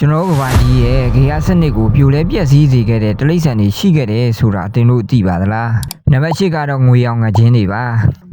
ကျွန်တော်တို့ကဘာကြီးရဲ့ဂေယစနစ်ကိုပြိုလဲပြက်စီးစေခဲ့တဲ့တလိမ့်ဆန်တွေရှိခဲ့တယ်ဆိုတာသင်တို့သိပါသလားနံပါတ်၈ကတော့ငွေရောင်ငခြင်းတွေပါ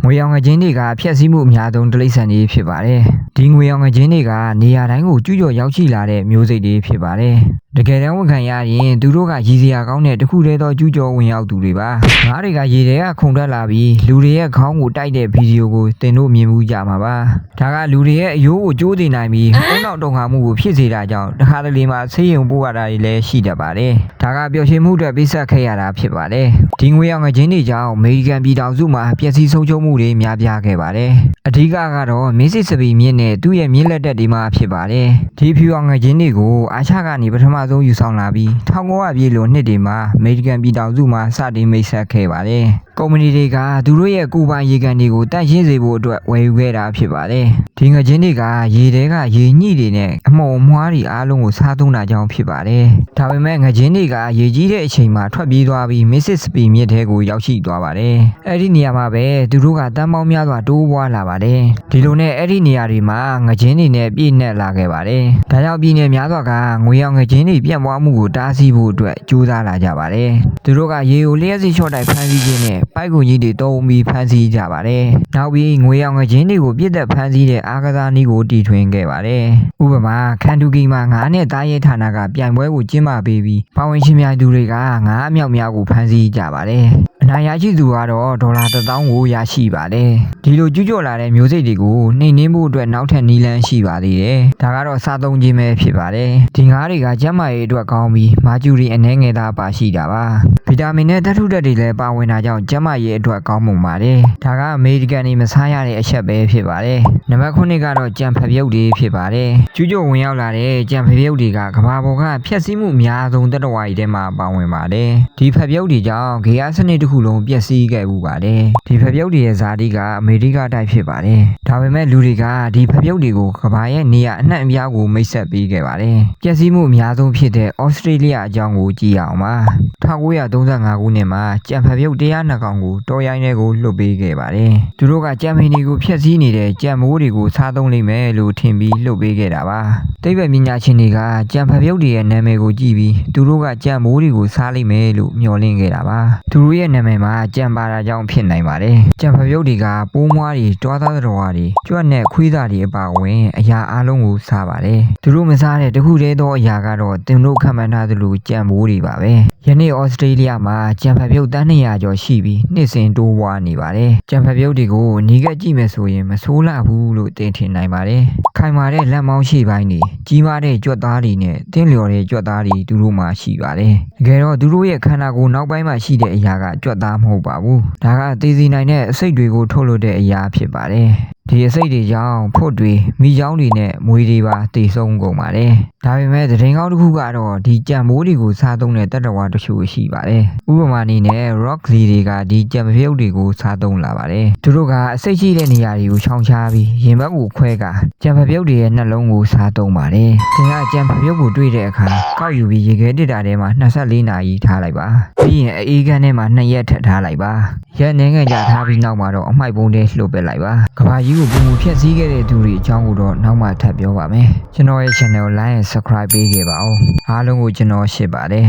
ငွေရောင်ငခြင်းတွေကဖျက်ဆီးမှုအများဆုံးတလိမ့်ဆန်တွေဖြစ်ပါတယ်ဒီငွေရောင်ငခြင်းတွေကနေရာတိုင်းကိုကျူးကျော်ရောက်ရှိလာတဲ့မျိုးစိတ်တွေဖြစ်ပါတယ်တကယ်တမ်းဝန်ခံရရင်သူတို့ကရည်စရာကောင်းတဲ့တစ်ခုတည်းသောကျူးကျော်ဝင်ရောက်သူတွေပါငါးတွေကရေထဲကခုန်တက်လာပြီးလူတွေရဲ့ခေါင်းကိုတိုက်တဲ့ဗီဒီယိုကိုသင်တို့မြင်မှုကြမှာပါဒါကလူတွေရဲ့အယိုးကိုကျိုးတင်နိုင်ပြီးအုံနောက်တုံခါမှုကိုဖြစ်စေတာကြောင့်တစ်ခါတလေမှာဆေးရုံပို့ရတာတွေလည်းရှိတတ်ပါတယ်ဒါကပျော်ရွှင်မှုတွေပိဆက်ခဲ့ရတာဖြစ်ပါတယ်ဒီငွေရောင်ငခြင်းတွေကြောင့်အမေရိကန်ပြည်ထောင်စုမှာပျက်စီးဆုံးရှုံးမှုတွေများပြားခဲ့ပါတယ်အဓိကကတော့မင်းစစ်စပီမြင့်နဲ့သူ့ရဲ့မြင့်လက်တက်တွေမှာဖြစ်ပါတယ်ဒီဖြူအောင်ငခြင်းတွေကိုအာရှကနေပထမဆုံးယူဆောင်လာပြီး1900ပြည့်လွန်နှစ်တွေမှာအမေရိကန်ပြည်ထောင်စုမှာစတင်မိတ်ဆက်ခဲ့ပါတယ်ကုမ္ပဏီတွေကသူတို့ရဲ့ကိုယ်ပိုင်ရေကန်တွေကိုတန့်ရှင်းစေဖို့အတွက်ဝယ်ယူခဲ့တာဖြစ်ပါတယ်ဒီငခြင်းတွေကရေထဲကရေညှိတွေနဲ့အမှုံအမွှားတွေအားလုံးကိုစားသုံးတာကြောင့်ဖြစ်ပါတယ်ဒါပေမဲ့ငခြင်းတွေကရေကြီးတဲ့အချိန်မှာထွက်ပြေးသွားပြီးမစ်စစ်စပီမြစ်ထဲကိုရောက်ရှိသွားပါတယ်အဲ့ဒီနေရာမှာပဲသူတို့ကတမ်းပေါင်းများစွာတိုးပွားလာပါတယ်ဒီလိုနဲ့အဲ့ဒီနေရာတွေမှာငခြင်းတွေနဲ့ပြည့်နှက်လာခဲ့ပါတယ်ဒါကြောင့်ပြည်နယ်များစွာကငွေရောင်ငခြင်းတွေပြန့်ပွားမှုကိုတားဆီးဖို့အတွက်ကြိုးစားလာကြပါတယ်သူတို့ကရေကိုလျှက်စီချော့တိုက်ဖမ်းဆီးခြင်းနဲ့ပိုက်ကွန်ကြီးတွေတုံးပြီးဖမ်းဆီးကြပါတယ်နောက်ပြီးငွေရောင်ငခြင်းတွေကိုပြစ်သက်ဖမ်းဆီးတဲ့အားကစားနည်းကိုတီထွင်ခဲ့ပါတယ်ဥပမာကန်တူကီမှာငါးနဲ့သားရဲဌာနကပြိုင်ပွဲကိုကျင်းပပေးပြီးပါဝင်ရှင်ပြိုင်သူတွေကငါးအမြောက်များကိုဖမ်းဆီးကြပါတယ်အနိုင်ရရှိသူကတော့ဒေါ်လာ1000ကိုရရှိပါတယ်ဒီလိုကျူးကျော်လာတဲ့မျိုးစိတ်တွေကိုနှိမ်နင်းဖို့အတွက်နောက်ထပ်နီလန်းရှိပါသေးတယ်ဒါကတော့စားသုံးခြင်းပဲဖြစ်ပါတယ်ဒီငါးတွေကကျန်းမာရေးအတွက်ကောင်းပြီးမာကျူရီအနှဲငယ်သားပါရှိတာပါဗီတာမင်နဲ့ဓာတ်ထုဓာတ်တွေလည်းပါဝင်တာကြောင့်ကျန်းမာရေးအတွက်ကောင်းမှုပါတယ်ဒါကအမေရိကန်နေမစားရတဲ့အချက်ပဲဖြစ်ပါတယ်နံပါတ်9ကတော့ကြံဖပြုတ်တွေဖြစ်ပါတယ်ကျူးကျော်ဝင်ရောက်လာတဲ့ကြံဖပြုတ်တွေကကဘာပေါ်ကဖျက်ဆီးမှုအများဆုံးတတဝါကြီးထဲမှာပါဝင်ပါတယ်ဒီဖပြုတ်တွေကြောင့်ဂေယစနစ်တစ်ခုလုံးပျက်စီးခဲ့မှုပါတယ်ဒီဖပြုတ်တွေရဲ့ဇာတိကအမေရိကတိုက်ဖြစ်ပါတယ်ဒါပေမဲ့လူတွေကဒီဖပြုတ်တွေကိုကဘာရဲ့နေရာအနှံ့အပြားကိုမိတ်ဆက်ပေးခဲ့ပါတယ်ပျက်စီးမှုအများဆုံးဖြစ်တဲ့ဩစတြေးလျအကြောင်းကိုကြည့်အောင်ပါ1935ခုနှစ်မှာကြံဖပြုတ်102ကောင်ကိုတော်ရိုင်းထဲကိုလွတ်ပေးခဲ့ပါတယ်သူတို့ကကြံမင်းတွေကိုဖျက်ဆီးနေတဲ့ကြံမိုးတွေကိုစားသုံးလိမ့်မယ်လို့ထင်ပြီးလွတ်ပေးခဲ့တာပါတိဗ္ဗပညာရှင်တွေကကြံဖပြုတ်တွေရဲ့နာမည်ကိုကြည့်ပြီးသူတို့ကကြံမိုးတွေကိုစားလိမ့်မယ်လို့မျှော်လင့်ခဲ့တာပါသူတို့ရဲ့နာမည်မှာကြံပါတာကြောင့်ဖြစ်နိုင်ပါတယ်ကြံဖပြုတ်တွေကပိုးမွားတွေတွားသားတော်တွေကြွက်နဲ့ခွေးသားတွေအပါအဝင်အရာအလုံးကိုစားပါတယ်သူတို့မစားတဲ့တခုတည်းသောအရာကတော့တင်တို့ခံမှန်းထားသလိုကြံမိုးတွေပါပဲယနေ့ဩစတြေးလျမှာကြံဖပြုတ်တန်း200ကျော်ရှိပြီးနှစ်စဉ်တိုးပွားနေပါတယ်ကြံဖပြုတ်တွေကိုညီကကြည့်မယ်ဆိုရင်မဆိုးလှဘူးလို့သင်ထင်နိုင်ပါတယ်ခိုင်မာတဲ့လက်မောင်းရှိပိုင်းတွေကြီးမားတဲ့ကြွက်သားတွေနဲ့တင်းလျော်တဲ့ကြွက်သားတွေသူတို့မှာရှိပါတယ်တကယ်တော့သူတို့ရဲ့ခန္ဓာကိုယ်နောက်ပိုင်းမှာရှိတဲ့အရာကကြွက်သားမဟုတ်ပါဘူးဒါကသေစီနိုင်တဲ့အစိတ်တွေကိုထုတ်လွှတ်တဲ့အရာဖြစ်ပါတယ်ဒီအစိတ်တွေကြောင့်ဖုတ်တွေမိချောင်းတွေနဲ့မွေတွေပါတည်ဆုံးကုန်ပါတယ်။ဒါပေမဲ့သတင်းကောင်းတစ်ခုကတော့ဒီကြံမိုးတွေကိုစားသုံးတဲ့တက်တော်ဝါတချို့ရှိပါတယ်။ဥပမာအနေနဲ့ rock လီတွေကဒီကြံမပြုတ်တွေကိုစားသုံးလာပါတယ်။သူတို့ကအစိတ်ရှိတဲ့နေရာတွေကိုချောင်းချပြီးရင်ဘတ်ကိုခွဲကာကြံမပြုတ်တွေရဲ့နှလုံးကိုစားသုံးပါတယ်။သင်ကကြံမပြုတ်ကိုတွေ့တဲ့အခါကောက်ယူပြီးရေခဲတစ်တာထဲမှာ24နာရီထားလိုက်ပါ။ပြီးရင်အေးကန်းထဲမှာ2ရက်ထပ်ထားလိုက်ပါ။ရက်နေငယ်ကြထားပြီးနောက်မှာတော့အမိုက်ပုံးထဲလှုပ်ပစ်လိုက်ပါ။ကဘာကြီးကိုပုံမှုဖြက်စီးခဲ့တဲ့သူတွေအကြောင်းကိုတော့နောက်မှထပ်ပြောပါမယ်ကျွန်တော်ရဲ့ channel like and subscribe ပေးခဲ့ပါဦးအားလုံးကိုကျွန်တော်ရှင်းပါတယ်